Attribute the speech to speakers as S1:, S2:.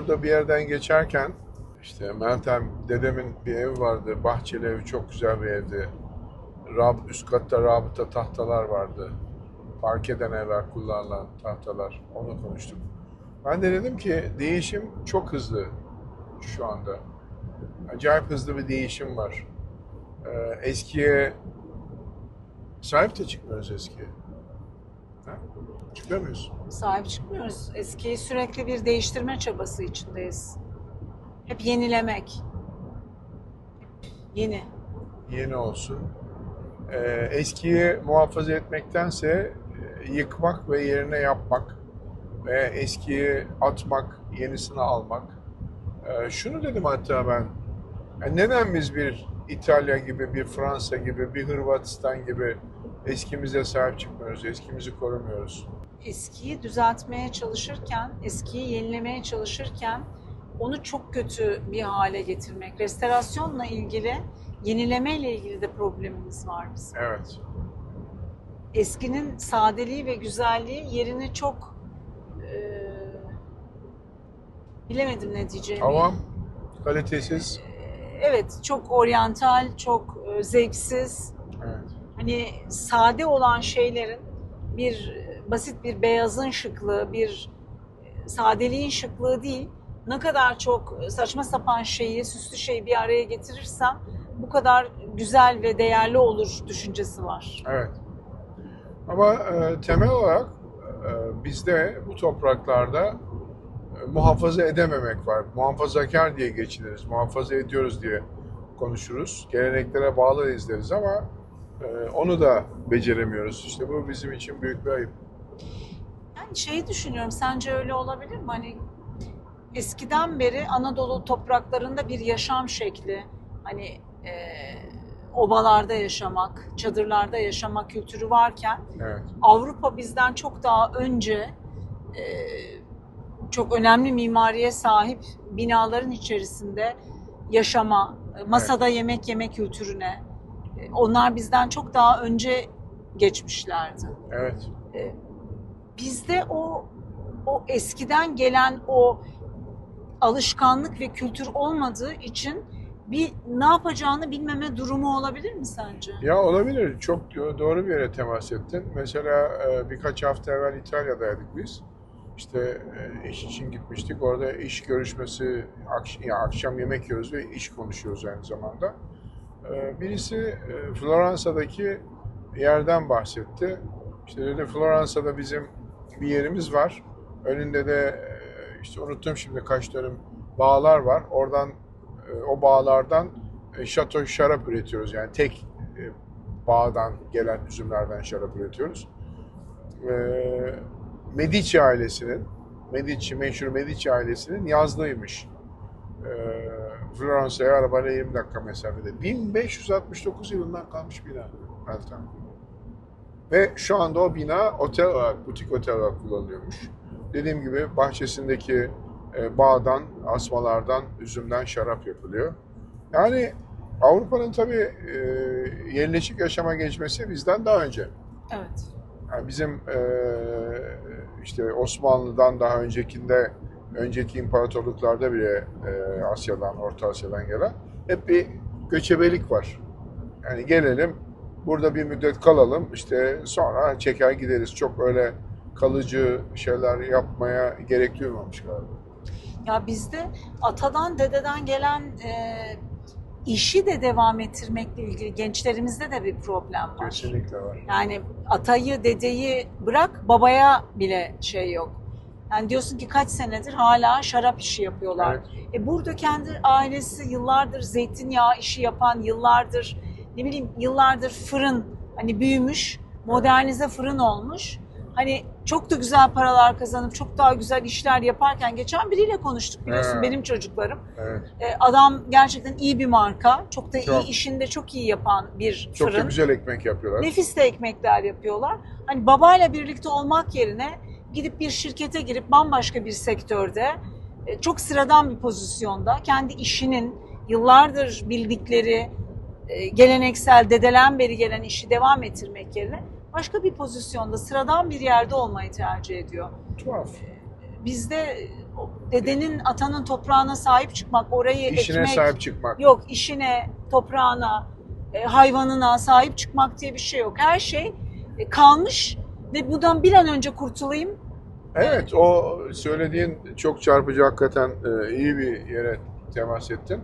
S1: burada bir yerden geçerken işte Meltem dedemin bir evi vardı. Bahçeli evi çok güzel bir evdi. Rab, üst katta rabıta tahtalar vardı. Parkeden evler kullanılan tahtalar. Onu konuştuk. Ben de dedim ki değişim çok hızlı şu anda. Acayip hızlı bir değişim var. Ee, eskiye sahip de çıkmıyoruz eskiye. Çıkıyor muyuz?
S2: Sahip çıkmıyoruz. Eskiyi sürekli bir değiştirme çabası içindeyiz. Hep yenilemek. Yeni.
S1: Yeni olsun. Ee, eskiyi muhafaza etmektense e, yıkmak ve yerine yapmak ve eskiyi atmak, yenisini almak. Ee, şunu dedim hatta ben. ya neden biz bir İtalya gibi, bir Fransa gibi, bir Hırvatistan gibi eskimize sahip çıkmıyoruz, eskimizi korumuyoruz?
S2: Eskiyi düzeltmeye çalışırken, eskiyi yenilemeye çalışırken onu çok kötü bir hale getirmek. Restorasyonla ilgili, yenilemeyle ilgili de problemimiz var bizim.
S1: Evet.
S2: eskinin sadeliği ve güzelliği yerini çok e, bilemedim ne diyeceğimi.
S1: Ama kalitesiz.
S2: Evet, çok oryantal, çok e, zevksiz.
S1: Evet.
S2: Hani sade olan şeylerin bir e, basit bir beyazın şıklığı, bir e, sadeliğin şıklığı değil. Ne kadar çok saçma sapan şeyi, süslü şeyi bir araya getirirsem bu kadar güzel ve değerli olur düşüncesi var.
S1: Evet. Ama e, temel olarak e, bizde bu topraklarda e, muhafaza edememek var. Muhafazakar diye geçiniriz. Muhafaza ediyoruz diye konuşuruz. Geleneklere bağlı izleriz ama e, onu da beceremiyoruz. İşte bu bizim için büyük bir ayıp.
S2: Yani şeyi düşünüyorum, sence öyle olabilir mi? Hani eskiden beri Anadolu topraklarında bir yaşam şekli, hani e, obalarda yaşamak, çadırlarda yaşamak kültürü varken
S1: Evet.
S2: Avrupa bizden çok daha önce e, çok önemli mimariye sahip binaların içerisinde yaşama, e, masada yemek yeme kültürüne, e, onlar bizden çok daha önce geçmişlerdi.
S1: Evet.
S2: E, bizde o o eskiden gelen o alışkanlık ve kültür olmadığı için bir ne yapacağını bilmeme durumu olabilir mi sence?
S1: Ya olabilir. Çok do- doğru bir yere temas ettin. Mesela e, birkaç hafta evvel İtalya'daydık biz. İşte e, iş için gitmiştik. Orada iş görüşmesi, akşam yemek yiyoruz ve iş konuşuyoruz aynı zamanda. E, Birisi Floransa'daki yerden bahsetti. İşte dedi Floransa'da bizim bir yerimiz var. Önünde de e, işte unuttum şimdi kaç dönüm bağlar var. Oradan e, o bağlardan e, şato şarap üretiyoruz. Yani tek bağdan gelen üzümlerden şarap üretiyoruz. Medici ailesinin, Medici, meşhur Medici ailesinin yazlığıymış. Floransa'ya arabayla 20 dakika mesafede. 1569 yılından kalmış bina. Meltem. Ve şu anda o bina otel olarak, butik otel olarak kullanılıyormuş. Dediğim gibi bahçesindeki e, bağdan, asmalardan, üzümden şarap yapılıyor. Yani Avrupa'nın tabii e, yerleşik yaşama geçmesi bizden daha önce.
S2: Evet.
S1: Yani bizim e, işte Osmanlı'dan daha öncekinde, önceki imparatorluklarda bile Asya'dan, Orta Asya'dan gelen hep bir göçebelik var. Yani gelelim, burada bir müddet kalalım, işte sonra çeker gideriz. Çok öyle kalıcı şeyler yapmaya gerek duymamış galiba.
S2: Ya bizde atadan dededen gelen e, işi de devam ettirmekle ilgili gençlerimizde de bir problem var.
S1: Kesinlikle var.
S2: Yani atayı, dedeyi bırak babaya bile şey yok. Yani diyorsun ki kaç senedir hala şarap işi yapıyorlar.
S1: Evet.
S2: E burada kendi ailesi yıllardır zeytinyağı işi yapan, yıllardır ne bileyim yıllardır fırın hani büyümüş, modernize fırın olmuş. Hani çok da güzel paralar kazanıp çok daha güzel işler yaparken geçen biriyle konuştuk biliyorsun
S1: Ha.
S2: benim çocuklarım.
S1: Evet.
S2: E, adam gerçekten iyi bir marka, çok da
S1: Çok.
S2: iyi işinde çok iyi yapan bir
S1: Çok
S2: fırın.
S1: güzel ekmek yapıyorlar.
S2: Nefis de ekmekler yapıyorlar. Hani babayla birlikte olmak yerine gidip bir şirkete girip bambaşka bir sektörde e, çok sıradan bir pozisyonda kendi işinin yıllardır bildikleri geleneksel dedelen beri gelen işi devam ettirmek yerine başka bir pozisyonda sıradan bir yerde olmayı tercih ediyor.
S1: Tuhaf.
S2: Bizde dedenin, atanın toprağına sahip çıkmak, orayı
S1: İşine
S2: ekmek,
S1: sahip çıkmak.
S2: yok işine, toprağına, e, hayvanına sahip çıkmak diye bir şey yok. Her şey e, kalmış ve bundan bir an önce kurtulayım.
S1: Evet, o söylediğin çok çarpıcı hakikaten e, iyi bir yere temas ettin.